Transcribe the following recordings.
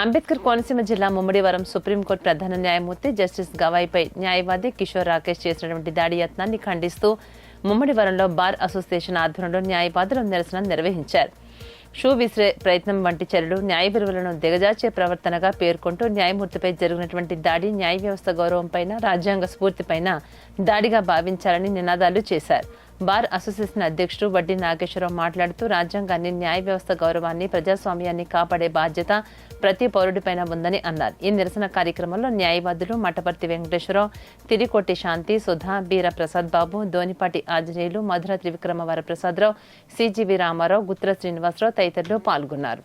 అంబేద్కర్ కోనసీమ జిల్లా ముమ్మడివరం సుప్రీంకోర్టు ప్రధాన న్యాయమూర్తి జస్టిస్ గవాయిపై న్యాయవాది కిషోర్ రాకేష్ చేసినటువంటి దాడి యత్నాన్ని ఖండిస్తూ ముమ్మడివరంలో బార్ అసోసియేషన్ ఆధ్వర్యంలో న్యాయవాదులు నిరసన నిర్వహించారు. షూ విసిరే ప్రయత్నం వంటి చర్యలు న్యాయ విలువలను దిగజార్చే ప్రవర్తనగా పేర్కొంటూ న్యాయమూర్తిపై జరిగినటువంటి దాడి న్యాయ వ్యవస్థ గౌరవంపైన రాజ్యాంగ స్ఫూర్తిపైన దాడిగా భావించాలని నినాదాలు చేశారు. బార్ అసోసియేషన్ అధ్యక్షుడు వడ్డీ నాగేశ్వరరావు మాట్లాడుతూ రాజ్యాంగాన్ని న్యాయ వ్యవస్థ గౌరవాన్ని ప్రజాస్వామ్యాన్ని కాపాడే బాధ్యత ప్రతి పౌరుడిపైన ఉందని అన్నారు ఈ నిరసన కార్యక్రమంలో న్యాయవాదులు మఠపర్తి వెంకటేశ్వరరావు తిరికొట్టి శాంతి సుధా బీర ప్రసాద్ బాబు ధోనిపాటి ఆంజనేయులు మధుర త్రివిక్రమ వరప్రసాదరావు సిజివి రామారావు గుత్ర శ్రీనివాసరావు తదితరులు పాల్గొన్నారు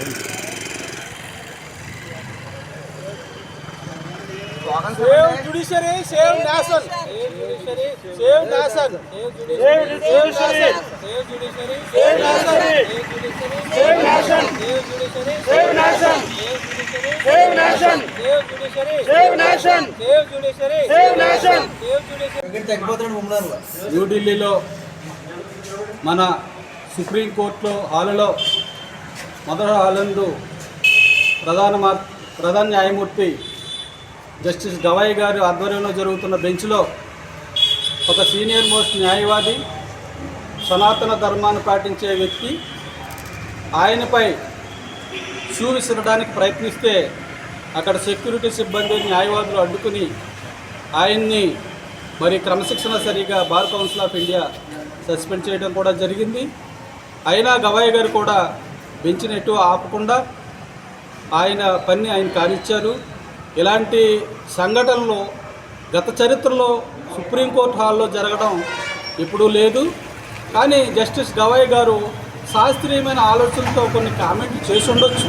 Thank you. Save judiciary save nation save nation save judiciary save judiciary save nation save nation save nation save nation save nation న్యూఢిల్లీలో మన సుప్రీంకోర్టులో హాలులో మొదటి హాలందు ప్రధాన ప్రధాన న్యాయమూర్తి జస్టిస్ గవాయి గారి ఆధ్వర్యంలో జరుగుతున్న బెంచ్లో ఒక సీనియర్ మోస్ట్ న్యాయవాది సనాతన ధర్మాన్ని పాటించే వ్యక్తి ఆయనపై షూ విసరడానికి ప్రయత్నిస్తే అక్కడ సెక్యూరిటీ సిబ్బంది న్యాయవాదులు అడ్డుకుని ఆయన్ని మరి క్రమశిక్షణ సరిగా bar council of India suspend చేయడం కూడా జరిగింది. అయినా గవాయి గారు కూడా బెంచ్ నెట్టు ఆపకుండా ఆయన పని ఆయన కానిచ్చారు ఇలాంటి సంఘటనలు గత చరిత్రలో సుప్రీంకోర్టు హాల్లో జరగడం ఇప్పుడు లేదు. కానీ జస్టిస్ గవాయ్ గారు శాస్త్రీయమైన ఆలోచనలతో కొన్ని కామెంట్లు చేసి ఉండొచ్చు.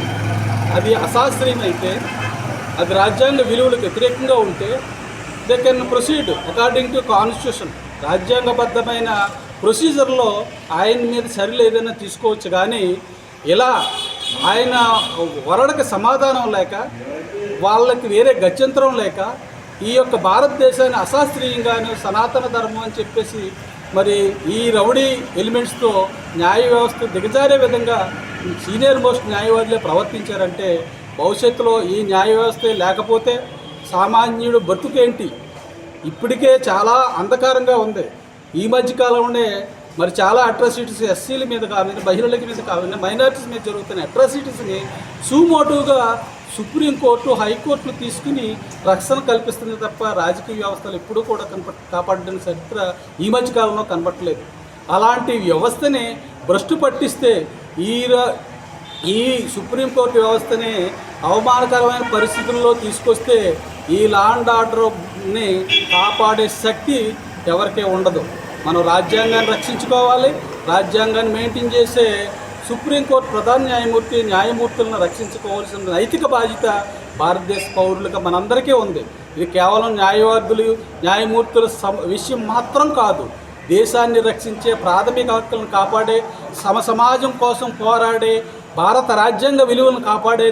అది అశాస్త్రీయమైతే అది రాజ్యాంగ విలువలకు వ్యతిరేకంగా ఉంటే they can proceed according to constitution. రాజ్యాంగబద్ధమైన ప్రొసీజర్లో ఆయన మీద చర్యలు ఏదైనా తీసుకోవచ్చు. కానీ ఇలా ఆయన వరడకి సమాధానం లేక వాళ్ళకి వేరే గత్యంతరం లేక ఈ యొక్క భారతదేశాన్ని అశాస్త్రీయంగాను సనాతన ధర్మం అని చెప్పేసి మరి ఈ రౌడీ ఎలిమెంట్స్తో న్యాయ వ్యవస్థ దిగజారే విధంగా సీనియర్ మోస్ట్ న్యాయవాదులే ప్రవర్తించారంటే భవిష్యత్తులో ఈ న్యాయ వ్యవస్థే లేకపోతే సామాన్యుడు బతుకేంటి ఇప్పటికే చాలా అంధకారంగా ఉంది. ఈ మధ్యకాలంలోనే మరి చాలా అట్రాసిటీస్ ఎస్సీల మీద కావాలి మహిళల మీద కావాలి మైనారిటీస్ మీద జరుగుతున్న అట్రాసిటీస్ని సుమోటుగా సుప్రీంకోర్టు హైకోర్టులు తీసుకుని రక్షణ కల్పిస్తుంది తప్ప రాజకీయ వ్యవస్థలు ఎప్పుడూ కూడా కనప కాపాడిన చరిత్ర ఈ మధ్య కాలంలో కనపట్టలేదు అలాంటి వ్యవస్థని భ్రష్టు పట్టిస్తే ఈ ఈ సుప్రీంకోర్టు వ్యవస్థని అవమానకరమైన పరిస్థితుల్లో తీసుకొస్తే ఈ లా అండ్ ఆర్డర్ని కాపాడే శక్తి ఎవరికే ఉండదు. మనం రాజ్యాంగాన్ని రక్షించుకోవాలి. రాజ్యాంగాన్ని మెయింటైన్ చేసే సుప్రీంకోర్టు ప్రధాన న్యాయమూర్తి న్యాయమూర్తులను రక్షించుకోవాల్సిన నైతిక బాధ్యత భారతదేశ పౌరులుగా మనందరికీ ఉంది. ఇది కేవలం న్యాయవాదులు న్యాయమూర్తుల విషయం మాత్రం కాదు. దేశాన్ని రక్షించే ప్రాథమిక హక్కులను కాపాడే సమ సమాజం కోసం పోరాడే భారత రాజ్యాంగ విలువలను కాపాడే